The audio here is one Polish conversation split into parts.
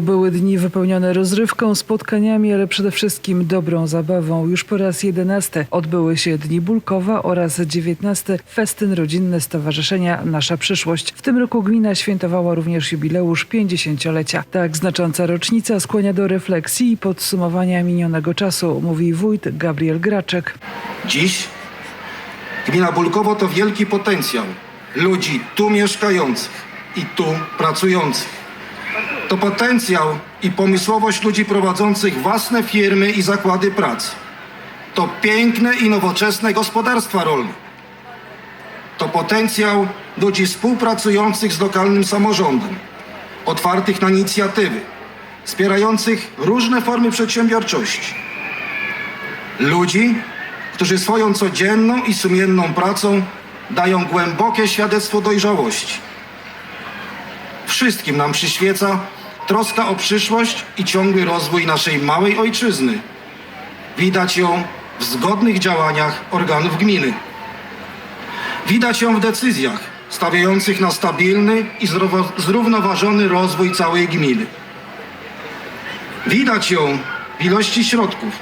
Były dni wypełnione rozrywką, spotkaniami, ale przede wszystkim dobrą zabawą. Już po raz jedenasty odbyły się Dni Bulkowa oraz dziewiętnasty Festyn Rodzinny Stowarzyszenia Nasza Przyszłość. W tym roku gmina świętowała również jubileusz 50-lecia. Tak znacząca rocznica skłania do refleksji i podsumowania minionego czasu, mówi wójt Gabriel Graczek. Dziś gmina Bulkowo to wielki potencjał ludzi tu mieszkających i tu pracujących. To potencjał i pomysłowość ludzi prowadzących własne firmy i zakłady pracy. To piękne i nowoczesne gospodarstwa rolne. To potencjał ludzi współpracujących z lokalnym samorządem, otwartych na inicjatywy, wspierających różne formy przedsiębiorczości. Ludzi, którzy swoją codzienną i sumienną pracą dają głębokie świadectwo dojrzałości. Wszystkim nam przyświeca troska o przyszłość i ciągły rozwój naszej małej ojczyzny. Widać ją w zgodnych działaniach organów gminy. Widać ją w decyzjach stawiających na stabilny i zrówno- zrównoważony rozwój całej gminy. Widać ją w ilości środków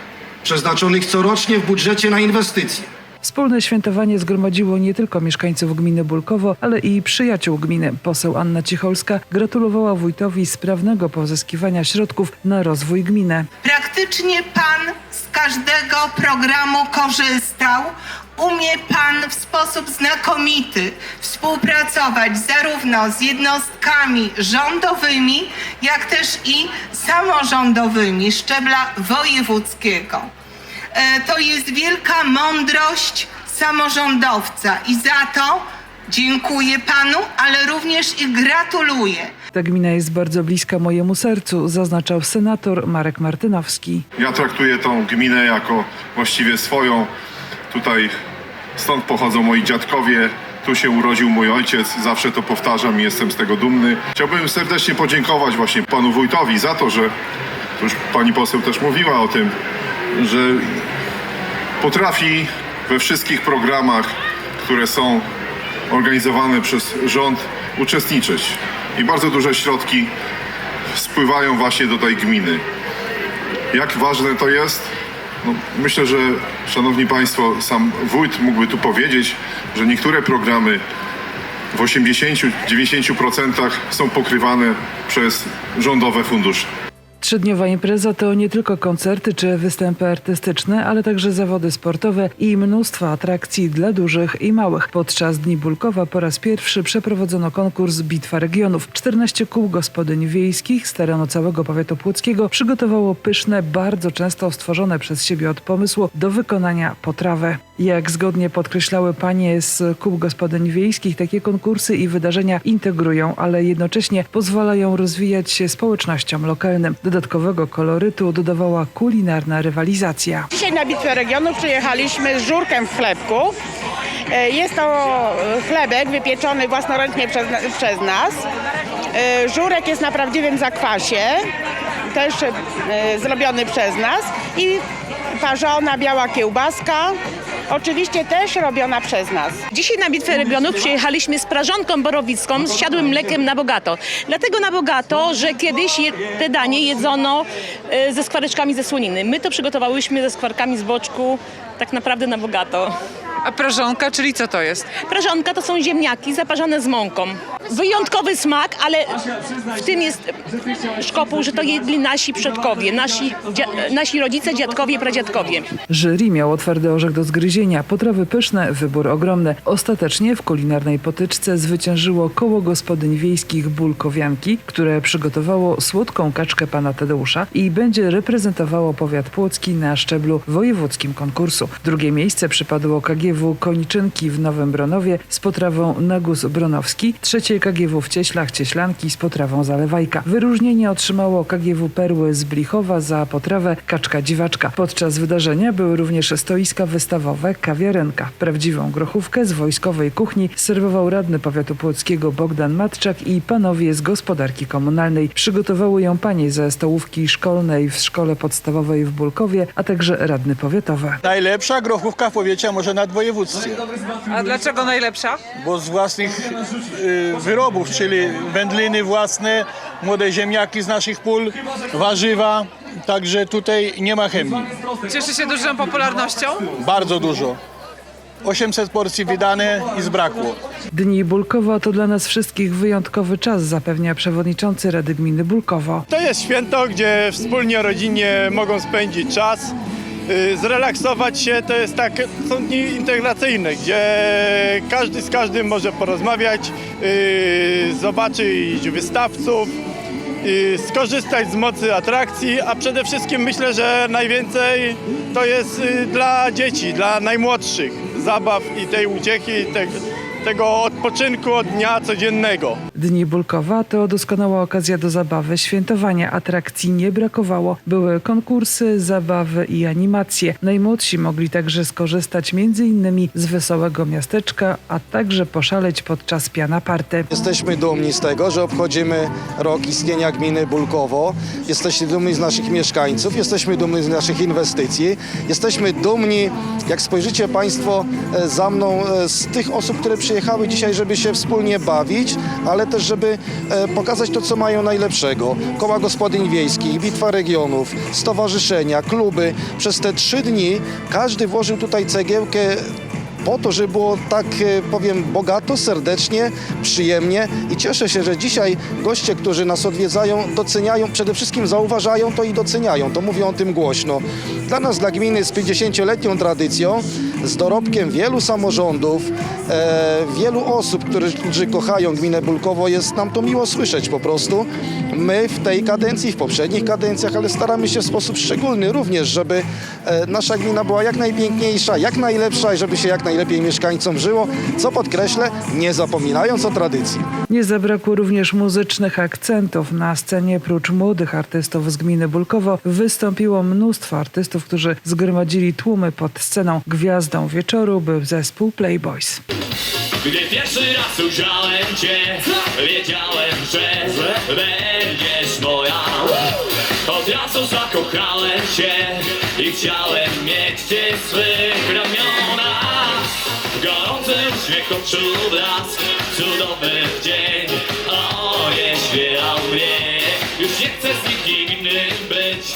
przeznaczonych corocznie w budżecie na inwestycje. Wspólne świętowanie zgromadziło nie tylko mieszkańców gminy Bulkowo, ale i przyjaciół gminy. Poseł Anna Cicholska gratulowała wójtowi sprawnego pozyskiwania środków na rozwój gminy. Praktycznie Pan z każdego programu korzystał. Umie Pan w sposób znakomity współpracować zarówno z jednostkami rządowymi, jak też i samorządowymi szczebla wojewódzkiego. E, To jest wielka mądrość samorządowca i za to dziękuję Panu, ale również i gratuluję. Ta gmina jest bardzo bliska mojemu sercu, zaznaczał senator Marek Martynowski. Ja traktuję tą gminę jako właściwie swoją. Tutaj stąd pochodzą moi dziadkowie, tu się urodził mój ojciec, zawsze to powtarzam i jestem z tego dumny. Chciałbym serdecznie podziękować właśnie panu wójtowi za to, że już pani poseł też mówiła o tym, że potrafi we wszystkich programach, które są organizowane przez rząd, uczestniczyć. I bardzo duże środki spływają właśnie do tej gminy. Jak ważne to jest? No, myślę, że Szanowni Państwo, sam wójt mógłby tu powiedzieć, że niektóre programy w 80-90% są pokrywane przez rządowe fundusze. Trzydniowa impreza to nie tylko koncerty czy występy artystyczne, ale także zawody sportowe i mnóstwo atrakcji dla dużych i małych. Podczas Dni Bulkowa po raz pierwszy przeprowadzono konkurs Bitwa Regionów. 14 kół gospodyń wiejskich z terenu całego powiatu płockiego przygotowało pyszne, bardzo często stworzone przez siebie od pomysłu do wykonania potrawy. Jak zgodnie podkreślały panie z kół gospodyń wiejskich, takie konkursy i wydarzenia integrują, ale jednocześnie pozwalają rozwijać się społecznościom lokalnym. Dodatkowego kolorytu dodawała kulinarna rywalizacja. Dzisiaj na Bitwę Regionów przyjechaliśmy z żurkiem w chlebku. E, Jest to chlebek wypieczony własnoręcznie przez, przez nas. E, Żurek jest na prawdziwym zakwasie, też e, zrobiony przez nas. I parzona biała kiełbaska, oczywiście też robiona przez nas. Dzisiaj na Bitwę Regionów przyjechaliśmy z prażonką borowicką z siadłym mlekiem na bogato. Dlatego na bogato, że kiedyś je, te danie jedzono e, ze skwareczkami ze słoniny. My to przygotowałyśmy ze skwarkami z boczku tak naprawdę na bogato. A prażonka, czyli co to jest? Prażonka to są ziemniaki zaparzone z mąką. Wyjątkowy smak, ale w tym jest szkopuł, że to jedli nasi przodkowie, nasi, dzia- nasi rodzice, dziadkowie, pradziadkowie. Jury miało twardy orzech do zgryzienia, potrawy pyszne, wybór ogromny. Ostatecznie w kulinarnej potyczce zwyciężyło koło gospodyń wiejskich Bulkowianki, które przygotowało słodką kaczkę pana Tadeusza i będzie reprezentowało powiat płocki na szczeblu wojewódzkim konkursu. Drugie miejsce przypadło KGW Koniczynki w Nowym Bronowie z potrawą Nagus Bronowski, trzecie KGW w Cieślach Cieślanki z potrawą Zalewajka. Wyróżnienie otrzymało KGW Perły z Blichowa za potrawę Kaczka Dziwaczka. Podczas wydarzenia były również stoiska wystawowe Kawiarenka. Prawdziwą grochówkę z wojskowej kuchni serwował radny powiatu płockiego Bogdan Matczak i panowie z gospodarki komunalnej. Przygotowały ją panie ze stołówki szkolnej w szkole podstawowej w Bulkowie, a także radny powiatowy. Najlepsza grochówka w powiecie, a może nad województwie, A dlaczego najlepsza? bo z własnych y, wyrobów, czyli wędliny własne, młode ziemniaki z naszych pól, warzywa, także tutaj nie ma chemii. Cieszy się dużą popularnością? Bardzo dużo. 800 porcji wydane i zbrakło. Dni Bulkowo to dla nas wszystkich wyjątkowy czas, zapewnia przewodniczący Rady Gminy Bulkowo. To jest święto, gdzie wspólnie rodzinie mogą spędzić czas, zrelaksować się. To jest tak, są dni integracyjne, gdzie każdy z każdym może porozmawiać, y, zobaczyć wystawców, y, skorzystać z mocy atrakcji, a przede wszystkim myślę, że najwięcej to jest y, dla dzieci, dla najmłodszych zabaw i tej uciechy, te, tego odpoczynku od dnia codziennego. Dni Bulkowa to doskonała okazja do zabawy, świętowania. Atrakcji nie brakowało. Były konkursy, zabawy i animacje. Najmłodsi mogli także skorzystać m.in. z wesołego miasteczka, a także poszaleć podczas piana party. Jesteśmy dumni z tego, że obchodzimy rok istnienia gminy Bulkowo. Jesteśmy dumni z naszych mieszkańców, jesteśmy dumni z naszych inwestycji. Jesteśmy dumni, jak spojrzycie Państwo e, za mną, e, z tych osób, które przyjechały dzisiaj, żeby się wspólnie bawić, ale też, żeby e, pokazać to, co mają najlepszego. Koła gospodyń wiejskich, bitwa regionów, stowarzyszenia, kluby. Przez te trzy dni każdy włożył tutaj cegiełkę po to, żeby było tak, e, powiem, bogato, serdecznie, przyjemnie i cieszę się, że dzisiaj goście, którzy nas odwiedzają, doceniają, przede wszystkim zauważają to i doceniają, to mówią o tym głośno. Dla nas, dla gminy z 50-letnią tradycją, z dorobkiem wielu samorządów, e, wielu osób, którzy, kochają gminę Bulkowo, jest nam to miło słyszeć po prostu. My w tej kadencji, w poprzednich kadencjach, ale staramy się w sposób szczególny również, żeby e, nasza gmina była jak najpiękniejsza, jak najlepsza i żeby się jak najlepiej mieszkańcom żyło, co podkreślę, nie zapominając o tradycji. Nie zabrakło również muzycznych akcentów. Na scenie prócz młodych artystów z gminy Bulkowo wystąpiło mnóstwo artystów, którzy zgromadzili tłumy pod sceną. Gwiazdą wieczoru był zespół Playboys. Gdy pierwszy raz ujrzałem cię, wiedziałem, że będziesz moja. Od razu zakochałem się i chciałem mieć cię w oczu blask, cudowny dzień, ojeśmiał mnie. Już nie chcę z nikim innym być,